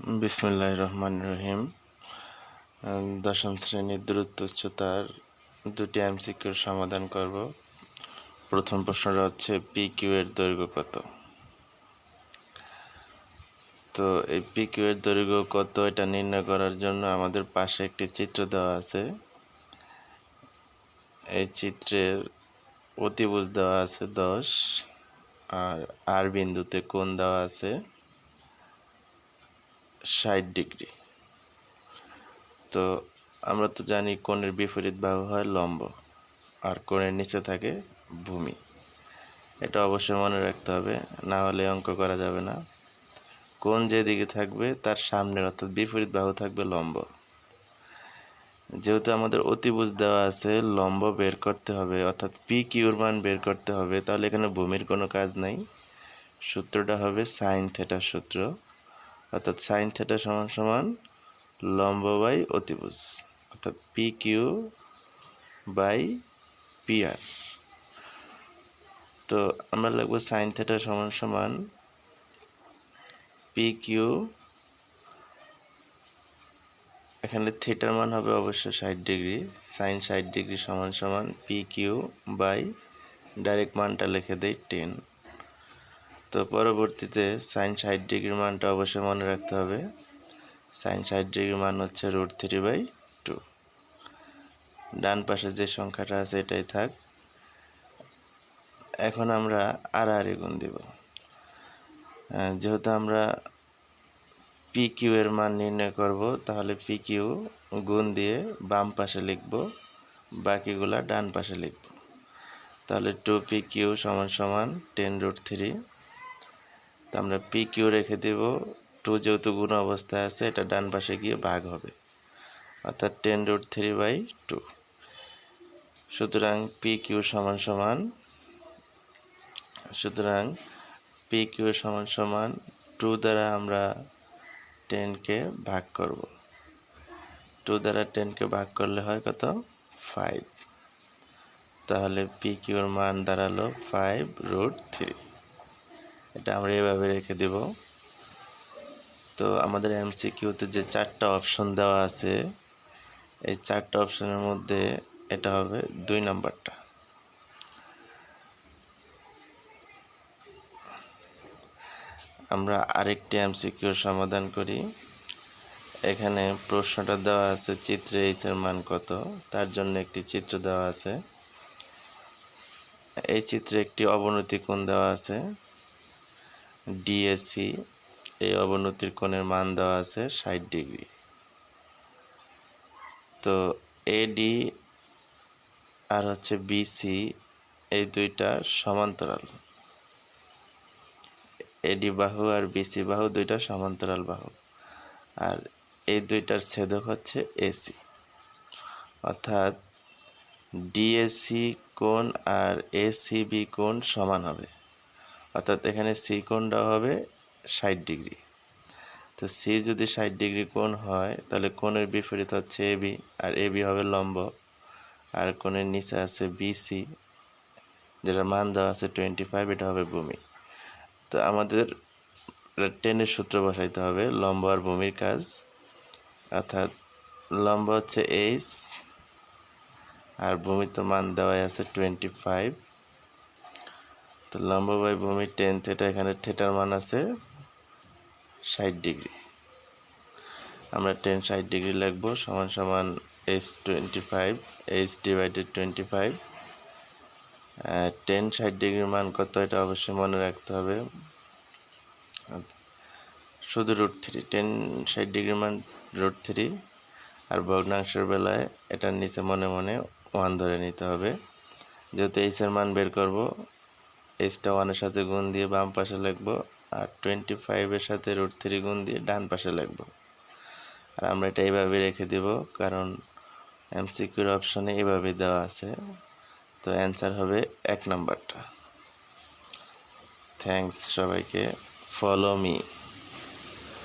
বিসমিল্লাহ রহমান রহিম। দশম শ্রেণির দূরত্ব উচ্চতার দুটি এমসিকিউর সমাধান করব। প্রথম প্রশ্নটা হচ্ছে পি কিউ এর দৈর্ঘ্য কত? তো এই পি কিউ এর দৈর্ঘ্য কত এটা নির্ণয় করার জন্য আমাদের পাশে একটি চিত্র দেওয়া আছে। এই চিত্রের অতিভুজ দেওয়া আছে দশ, আর আর বিন্দুতে কোণ দেওয়া আছে। ষাট ডিগ্রি। তো আমরা তো জানি কোণের বিপরীত বাহু হয় লম্ব, আর কোণের নিচে থাকে ভূমি। এটা অবশ্যই মনে রাখতে হবে, না হলে অঙ্ক করা যাবে না। কোণ যেদিকে থাকবে, তার সামনের অর্থাৎ বিপরীত বাহু থাকবে লম্ব। যেহেতু আমাদের অতিভুজ দেওয়া আছে, লম্ব বের করতে হবে, অর্থাৎ পি কিউর মান বের করতে হবে, তাহলে এখানে ভূমির কোনো কাজ নাই। সূত্রটা হবে সাইন থেটা সূত্র। অর্থাৎ সাইন থেটা সমান সমান লম্ব বাই অতিভুজ, অর্থাৎ P Q by P R তো আমরা লিখব সাইন থেটা সমান সমান পি কিউ এখানে থিটার মান হবে অবশ্যই ষাট ডিগ্রি সাইন ষাট ডিগ্রি সমান সমান পি কিউ বাই ডাইরেক্ট মানটা লিখে দেই টেন তো পরবর্তীতে সাইন ষাট ডিগ্রির মানটা অবশ্যই মনে রাখতে হবে। সাইন ষাট ডিগ্রির মান হচ্ছে রুট থ্রি বাই টু। ডান পাশে যে সংখ্যাটা আছে এটাই থাক। এখন আমরা আড়াআড়ি গুণ দিব। যেহেতু আমরা পি কিউ এর মান নির্ণয় করব, তাহলে পি কিউ গুণ দিয়ে বাম পাশে লিখব, বাকিগুলা ডান পাশে লিখব। তাহলে টু পি কিউ সমান সমান টেন রুট থ্রি তো আমরা পি কিউ রেখে দেব। টু যেহেতু গুণ অবস্থায় আছে, এটা ডান পাশে গিয়ে ভাগ হবে। অর্থাৎ ten root three by two সুতরাং পি কিউ সমান সমান, সুতরাং পি কিউ সমান সমান টু দ্বারা আমরা টেনকে ভাগ করব। টু দ্বারা টেনকে ভাগ করলে হয় কত? ফাইভ তাহলে পি কিউর মান দাঁড়াল ফাইভ রুট থ্রি এটা আমরা এভাবে রেখে দেব। তো আমাদের এমসিকিউতে যে চারটা অপশন দেওয়া আছে, এই চারটা অপশনের মধ্যে এটা হবে দুই নাম্বারটা। আমরা আরেকটি এমসিকিউর সমাধান করি। এখানে প্রশ্নটা দেওয়া আছে, চিত্রে এইচ এর মান কত? তার জন্য একটি চিত্র দেওয়া আছে। এই চিত্রে একটি অবনতি কোণ দেওয়া আছে। ডিএসসি এই অবনতির কোণের মান দেওয়া আছে ষাট ডিগ্রি। তো এডি আর হচ্ছে বিসি এই দুইটা সমান্তরাল। এডি বাহু আর বিসি বাহু দুইটা সমান্তরাল বাহু। আর এই দুইটার ছেদক হচ্ছে এসি অর্থাৎ ডিএসি কোণ আর এসিবি কোণ সমান হবে। অর্থাৎ এখানে সি কোণটা হবে ষাট ডিগ্রি। তো সি যদি ষাট ডিগ্রি কোণ হয়, তাহলে কোণের বিপরীত হচ্ছে এবি আর এবি হবে লম্ব, আর কোণের নিচে আছে বিসি যেটার মান দেওয়া আছে টোয়েন্টি ফাইভ, এটা হবে ভূমি। তো আমাদের টেনের সূত্র বসাইতে হবে, লম্ব আর ভূমির কাজ। অর্থাৎ লম্ব হচ্ছে এইচ, আর ভূমি তো মান দেওয়াই আছে টোয়েন্টি ফাইভ। তো লম্ব ভূমি টেন থেটা এখানে থেটার মান আছে ষাট ডিগ্রি। আমরা টেন ষাট ডিগ্রি লিখব, সমান সমান H twenty five H divided twenty five ten ষাট ডিগ্রির মান কত এটা অবশ্যই মনে রাখতে হবে। শুধু রুট থ্রি টেন ষাট ডিগ্রির মান রুট থ্রি আর ভগ্নাংশের বেলায় এটার নিচে মনে মনে ওয়ান ধরে নিতে হবে। যেহেতু এইচের মান বের করব এইচটা ওয়ানের সাথে গুণ দিয়ে বাম পাশে লিখব, আর টোয়েন্টি ফাইভের সাথে রুট থ্রি গুণ দিয়ে ডান পাশে লিখব। আর আমরা এটা এইভাবে রেখে দেব, কারণ এমসিকিউর অপশানে এভাবে দেওয়া আছে। তো অ্যান্সার হবে এক নাম্বারটা থ্যাংকস সবাইকে। Follow me